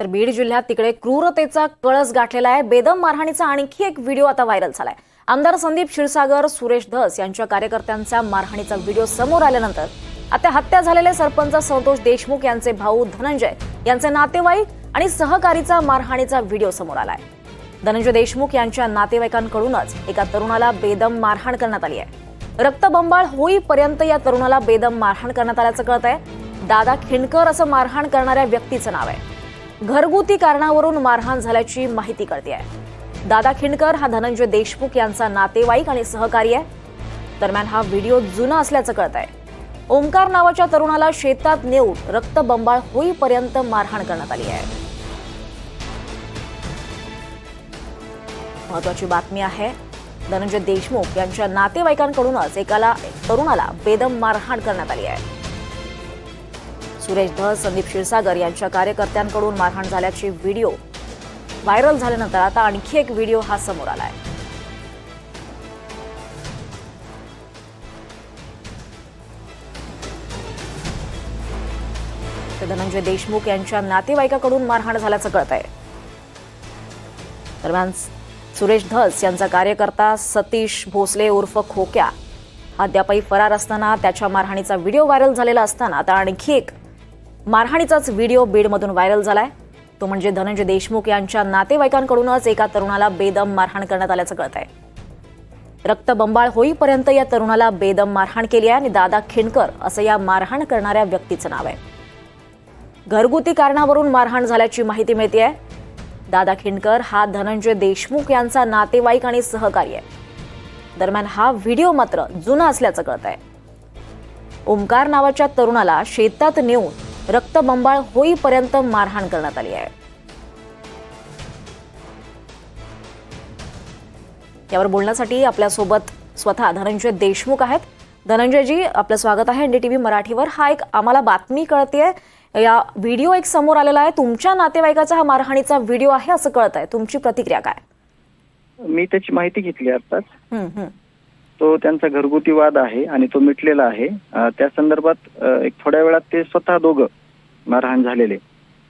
तर बीड जिल्ह्यात तिकडे क्रूरतेचा कळस गाठलेला आहे. बेदम मारहाणीचा आणखी एक व्हिडिओ आता व्हायरल झालाय. आमदार संदीप क्षीरसागर सुरेश धस यांच्या कार्यकर्त्यांचा मारहाणीचा व्हिडिओ समोर आल्यानंतर आता हत्या झालेले सरपंच संतोष देशमुख यांचे भाऊ धनंजय यांचे नातेवाईक आणि सहकारीचा मारहाणीचा व्हिडिओ समोर आलाय. धनंजय देशमुख यांच्या नातेवाईकांकडूनच एका तरुणाला बेदम मारहाण करण्यात आली आहे. रक्तबंबाळ होईपर्यंत या तरुणाला बेदम मारहाण करण्यात आल्याचं कळत आहे दादा खिंडकर असं मारहाण करणाऱ्या व्यक्तीचं नाव आहे. घरगुती कारणावरून मारहाण झाल्याची माहिती कळते आहे. दादा खिंडकर हा धनंजय देशमुख यांचा नातेवाईक आणि सहकारी आहे. दरम्यान हा व्हिडिओ जुना असल्याचं कळत आहे. ओंकार नावाच्या तरुणाला शेतात नेऊन रक्तबंबाळ होईपर्यंत मारहाण करण्यात आली आहे. महत्वाची बातमी आहे धनंजय देशमुख यांच्या नातेवाईकांकडूनच एकाला तरुणाला बेदम मारहाण करण्यात आली आहे. सुरेश धस संदीप क्षीरसागर यांच्या कार्यकर्त्यांकडून मारहाण झाल्याची व्हिडिओ व्हायरल झाल्यानंतर आता आणखी एक व्हिडिओ हा समोर आलाय. आहे धनंजय देशमुख यांच्या नातेवाईकाकडून मारहाण झाल्याचं कळत आहे दरम्यान सुरेश धस यांचा कार्यकर्ता सतीश भोसले उर्फ खोक्या अद्यापही फरार असताना त्याच्या मारहाणीचा व्हिडिओ व्हायरल झालेला असताना आता आणखी एक मारहाणीचाच व्हिडिओ बीडमधून व्हायरल झालाय. तो म्हणजे धनंजय देशमुख यांच्या नातेवाईकांकडूनच एका तरुणाला बेदम मारहाण करण्यात आल्याचं कळत आहे रक्तबंबाळ होईपर्यंत या तरुणाला बेदम मारहाण केली आहे आणि दादा खिणकर असं या मारहाण करणाऱ्या व्यक्तीचं नाव आहे. घरगुती कारणावरून मारहाण झाल्याची माहिती मिळते आहे दादा खिंडकर हा धनंजय देशमुख यांचा नातेवाईक आणि सहकारी आहे. दरम्यान हा व्हिडिओ मात्र जुना असल्याचं कळत आहे ओंकार नावाच्या तरुणाला शेतात नेऊन रक्तबंबाळ होईपर्यंत मारहाण करण्यात आली आहे. यावर बोलण्यासाठी आपल्यासोबत स्वतः धनंजय देशमुख आहेत. धनंजयजी आपलं स्वागत आहे एनडीटीव्ही मराठीवर. हा एक आम्हाला बातमी कळते. या व्हिडिओ एक समोर आलेला आहे. तुमच्या नातेवाईकाचा हा मारहाणीचा व्हिडिओ आहे असं कळत आहे तुमची प्रतिक्रिया काय? मी त्याची माहिती घेतली आताच. तो त्यांचा घरगुती वाद आहे आणि तो मिटलेला आहे. त्या संदर्भात एक थोड्या वेळात ते स्वतः दोघं मारहाण झालेले.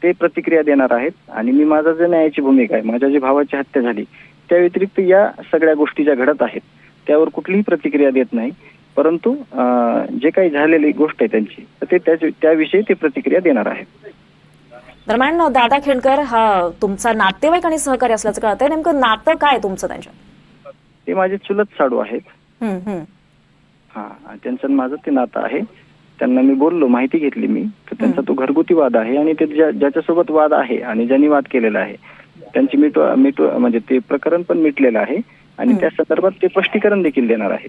ते प्रतिक्रिया देणार आहेत आणि मी माझा जे न्यायाची भूमिका आहे माझ्या जी भावाची हत्या झाली त्या व्यतिरिक्त या सगळ्या गोष्टी ज्या घडत आहेत त्यावर कुठलीही प्रतिक्रिया देत नाही. परंतु जे काही झालेली गोष्ट आहे त्यांची तर ते त्याविषयी ते प्रतिक्रिया देणार आहेत. दरम्यान दादा खेडकर हा तुमचा नातेवाईक आणि सहकारी असल्याचं कळतंय. नेमकं नातं काय तुमचं त्यांच्या ते माझे चुलत साडू आहेत. हा त्यांचं आणि माझं ते नातं आहे. त्यांना मी बोललो माहिती घेतली मी. तर त्यांचा तो घरगुती वाद आहे आणि ते ज्या- ज्याच्यासोबत वाद आहे आणि ज्यांनी वाद केलेला आहे त्यांची मिट मिट म्हणजे ते प्रकरण पण मिटलेलं आहे आणि. त्या संदर्भात ते स्पष्टीकरण देखील देणार आहे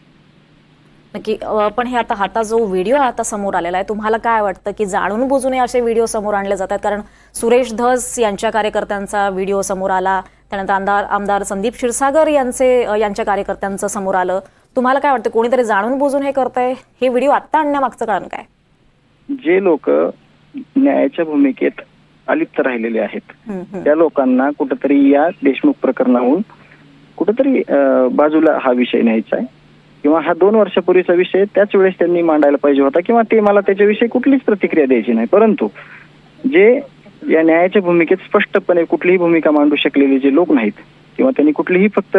नक्की अ, पण हे आता हाता जो व्हिडिओ आता समोर आलेला आहे तुम्हाला काय वाटतं की जाणून बुजून असे व्हिडिओ समोर आणले जातात? कारण सुरेश धस यांच्या कार्यकर्त्यांचा व्हिडिओ समोर आला त्यानंतर आमदार आमदार संदीप क्षीरसागर यांचे अ, यांच्या कार्यकर्त्यांचं समोर आलं. तुम्हाला काय वाटतं कोणीतरी जाणून बुजून हे करतंय? हे व्हिडिओ आत्ता आणण्यामागचं कारण काय? जे लोक न्यायाच्या भूमिकेत अलिप्त राहिलेले आहेत. त्या लोकांना कुठंतरी या देशमुख प्रकरणाहून कुठंतरी बाजूला हा विषय न्यायचा आहे. किंवा हा दोन वर्षापूर्वीचा विषय त्याच वेळेस त्यांनी मांडायला पाहिजे होता किंवा ते मला त्याच्याविषयी कुठलीच प्रतिक्रिया द्यायची नाही. परंतु जे या न्यायाच्या भूमिकेत स्पष्टपणे कुठलीही भूमिका मांडू शकलेले जे लोक नाहीत किंवा त्यांनी कुठलीही फक्त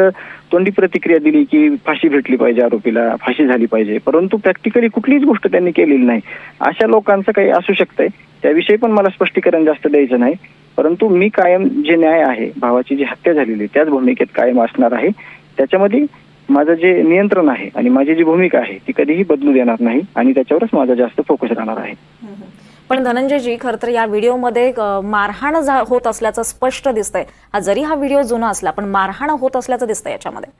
तोंडी प्रतिक्रिया दिली की फाशी भेटली पाहिजे आरोपीला फाशी झाली पाहिजे. परंतु प्रॅक्टिकली कुठलीच गोष्ट त्यांनी केलेली नाही. अशा लोकांचं काही असू शकतंय. त्याविषयी पण मला स्पष्टीकरण जास्त द्यायचं नाही. परंतु मी कायम जे न्याय आहे भावाची जी हत्या झालेली त्याच भूमिकेत कायम असणार आहे. त्याच्यामध्ये माझं जे नियंत्रण आहे आणि माझी जी भूमिका आहे ती कधीही बदलू देणार नाही आणि त्याच्यावरच माझा जास्त फोकस राहणार आहे. पण धनंजयजी खरं तर या व्हिडिओमध्ये मारहाण होत असल्याचं स्पष्ट दिसतंय. हा जरी हा व्हिडिओ जुना असला पण मारहाण होत असल्याचं दिसतंय याच्यामध्ये.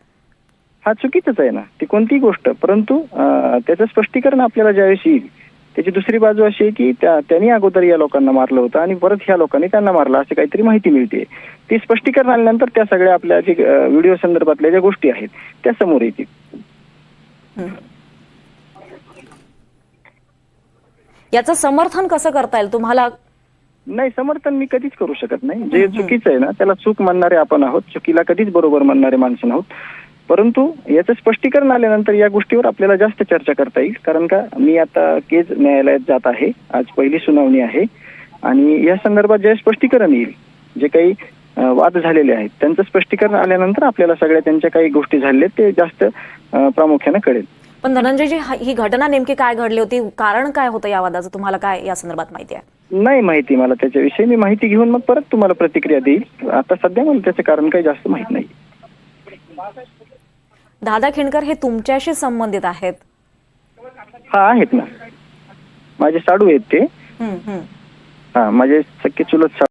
हा चुकीचंच आहे ना. ती कोणतीही गोष्ट. परंतु त्याचं स्पष्टीकरण आपल्याला ज्यावेळेस येईल त्याची दुसरी बाजू अशी आहे की त्या- त्यांनी अगोदर या लोकांना मारलं होतं आणि परत ह्या लोकांनी त्यांना मारलं अशी काहीतरी माहिती मिळते. ती स्पष्टीकरण आल्यानंतर त्या सगळ्या आपल्या जे व्हिडिओ संदर्भातल्या ज्या गोष्टी आहेत त्या समोर येतील. याचं समर्थन कसं करता येईल? तुम्हाला नाही समर्थन मी कधीच करू शकत नाही. जे चुकीचं आहे ना त्याला चूक म्हणणारे आपण आहोत. चुकीला कधीच बरोबर म्हणणारे माणसं आहोत परंतु याचं स्पष्टीकरण आल्यानंतर या गोष्टीवर आपल्याला जास्त चर्चा करता येईल. कारण का मी आता केज न्यायालयात जात आहे. आज पहिली सुनावणी आहे. आणि या संदर्भात जे स्पष्टीकरण येईल जे काही वाद झालेले आहेत त्यांचं स्पष्टीकरण आल्यानंतर आपल्याला सगळ्या त्यांच्या काही गोष्टी झालेल्या आहेत, ते जास्त प्रामुख्याने कळेल. पण धनंजयजी हा- घटना नेमकी काय घडली होती? कारण काय होतं या वादाचं? तुम्हाला काय या संदर्भात माहिती आहे? नाही माहिती मला त्याच्याविषयी. मी माहिती घेऊन मग परत तुम्हाला प्रतिक्रिया देईल. आता सध्या मला त्याचं कारण काही जास्त माहीत नाही. दादा खिंडकर हे तुमच्याशी संबंधित आहेत? हा आहेत ना. माझे साडू आहेत ते. हा माझे सख्खे चुलत